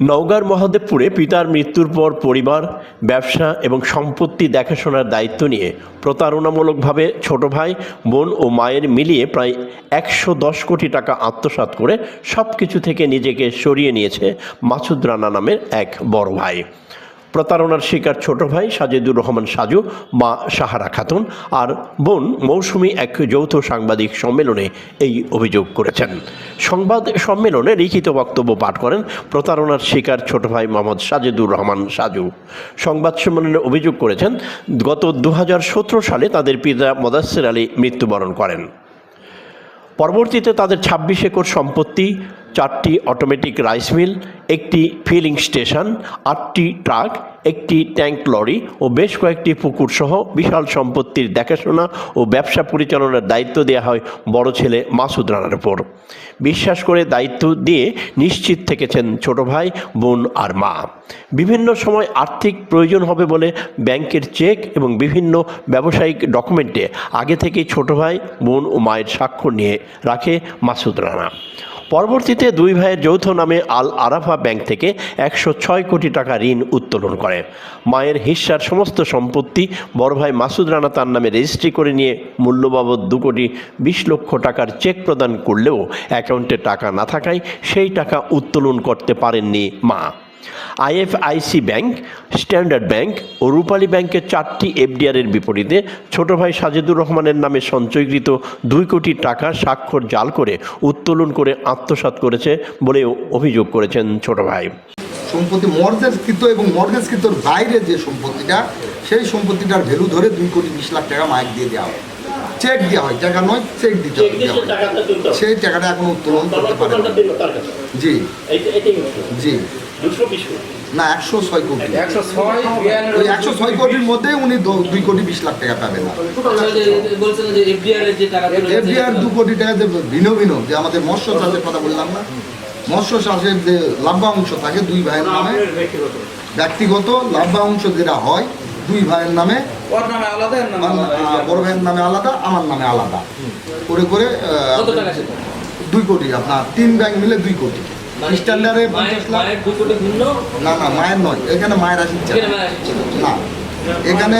নওগাঁর মহাদেবপুরে পিতার মৃত্যুর পর পরিবার, ব্যবসা এবং সম্পত্তি দেখাশোনার দায়িত্ব নিয়ে প্রতারণামূলকভাবে ছোট ভাই, বোন ও মায়ের মিলিয়ে প্রায় একশো দশ কোটি টাকা আত্মসাত করে সব কিছু থেকে নিজেকে সরিয়ে নিয়েছে মাছুদ রানা নামের এক বড় ভাই। প্রতারণার শিকার ছোট ভাই সাজেদুর রহমান সাজু, মা সাহারা খাতুন আর বোন মৌসুমী এক যৌথ সাংবাদিক সম্মেলনে এই অভিযোগ করেছেন। সংবাদ সম্মেলনে লিখিত বক্তব্য পাঠ করেন প্রতারণার শিকার ছোট ভাই মোহাম্মদ সাজেদুর রহমান সাজু। সংবাদ সম্মেলনে অভিযোগ করেছেন, গত দু হাজার সতেরো সালে তাদের পিতা মোদাস্সের আলী মৃত্যুবরণ করেন। পরবর্তীতে তাদের ছাব্বিশ একর সম্পত্তি চারটি অটোমেটিক রাইস মিল একটি ফিলিং স্টেশন আটটি ট্রাক একটি ট্যাঙ্ক লরি ও বেশ কয়েকটি পুকুর সহ বিশাল সম্পত্তির দেখাশোনা ও ব্যবসা পরিচালনার দায়িত্ব দেওয়া হয় বড় ছেলে মাসুদ রানার উপর। বিশ্বাস করে দায়িত্ব দিয়ে নিশ্চিত থেকেছেন ছোট ভাই, বোন আর মা। বিভিন্ন সময় আর্থিক প্রয়োজন হবে বলে ব্যাংকের চেক এবং বিভিন্ন ব্যবসায়িক ডকুমেন্টে আগে থেকেই ছোট ভাই, বোন ও মায়ের স্বাক্ষর নিয়ে রাখে মাসুদ রানা। পরবর্তীতে দুই ভাইয়ের যৌথ নামে আল আরাফা ব্যাংক থেকে একশো ছয় কোটি টাকা ঋণ উত্তোলন করে। মায়ের হিস্সার সমস্ত সম্পত্তি বড় ভাই মাসুদ রানা তার নামে রেজিস্ট্রি করে নিয়ে মূল্যবাবদ দু কোটি বিশ লক্ষ টাকার চেক প্রদান করলেও অ্যাকাউন্টে টাকা না থাকায় সেই টাকা উত্তোলন করতে পারেননি মা। আইএফআইসি ব্যাংক স্ট্যান্ডার্ড ব্যাংক ও রূপালী ব্যাংকের চারটি এফডিআরের বিপরীতে ছোট ভাই সাজেদুর রহমানের নামে সঞ্চয়কৃত দুই কোটি টাকা স্বাক্ষর জাল করে উত্তোলন করে আত্মসাৎ করেছে বলে অভিযোগ করেছেন ছোট ভাই। সম্পত্তি মর্গেজকৃত এবং মর্গেজকৃতর বাইরে যে সম্পত্তিটা সেই সম্পত্তিটার ভ্যালু ধরে দুই কোটি বিশ লাখ টাকা মাইক দিয়ে দেওয়া হয়। চেক দেওয়া হয় টাকা নয় চেক দিতে হয়। সেই টাকাটা এখন উত্তোলন করতে পারে না। জি। জি। না একশো ছয় কোটি। ওই একশো ছয় কোটির মধ্যে উনি দুই কোটি বিশ লাখ টাকা পাবেন। না বলছেন যে এফডিআর এর যে টাকা এফডিআর দু কোটি টাকা যে ভিন্ন ভিন্ন যে আমাদের মৎস্য চাষের কথা বললাম না। মৎস্য চাষের যে লাভ্যাংশ থাকে দুই ভাইয়ের নামে। ব্যক্তিগত। লাভ্যাংশ যেটা হয় দুই ভাইয়ের নামে। ওর নামে আলাদা এর নামে আমার, আলাদা। আহ, বড় ভাইয়ের নামে আলাদা আমার নামে আলাদা। করে করে দুই কোটি আপনার তিন ব্যাংক মিলে দুই কোটি। স্ট্যান্ডার্ডে পঞ্চাশ লাখ না না মায়ের নয় এখানে মায়ের না। না এখানে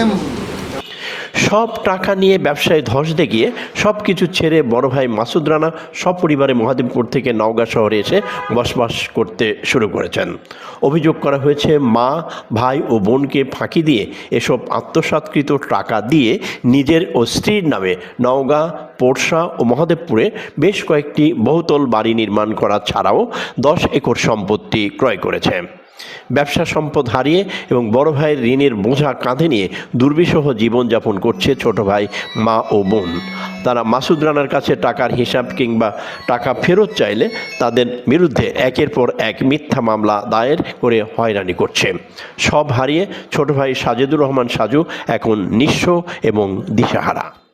সব টাকা নিয়ে ব্যবসায় ধস দেখিয়ে সব কিছু ছেড়ে বড় ভাই মাসুদ রানা সপরিবারে মহাদেবপুর থেকে নওগাঁ শহরে এসে বসবাস করতে শুরু করেছেন। অভিযোগ করা হয়েছে, মা, ভাই ও বোনকে ফাঁকি দিয়ে এসব আত্মসাৎকৃত টাকা দিয়ে নিজের ও স্ত্রীর নামে নওগাঁ, পোরশা ও মহাদেবপুরে বেশ কয়েকটি বহুতল বাড়ি নির্মাণ করা ছাড়াও দশ একর সম্পত্তি ক্রয় করেছে। ব্যবসা সম্পদ হারিয়ে এবং বড় ভাইয়ের ঋণের বোঝা কাঁধে নিয়ে দুর্বিষহ জীবনযাপন করছে ছোট ভাই, মা ও বোন। তারা মাসুদ রানার কাছে টাকার হিসাব কিংবা টাকা ফেরত চাইলে তাদের বিরুদ্ধে একের পর এক মিথ্যা মামলা দায়ের করে হয়রানি করছে। সব হারিয়ে ছোট ভাই সাজেদুর রহমান সাজু এখন নিঃস্ব এবং দিশাহারা।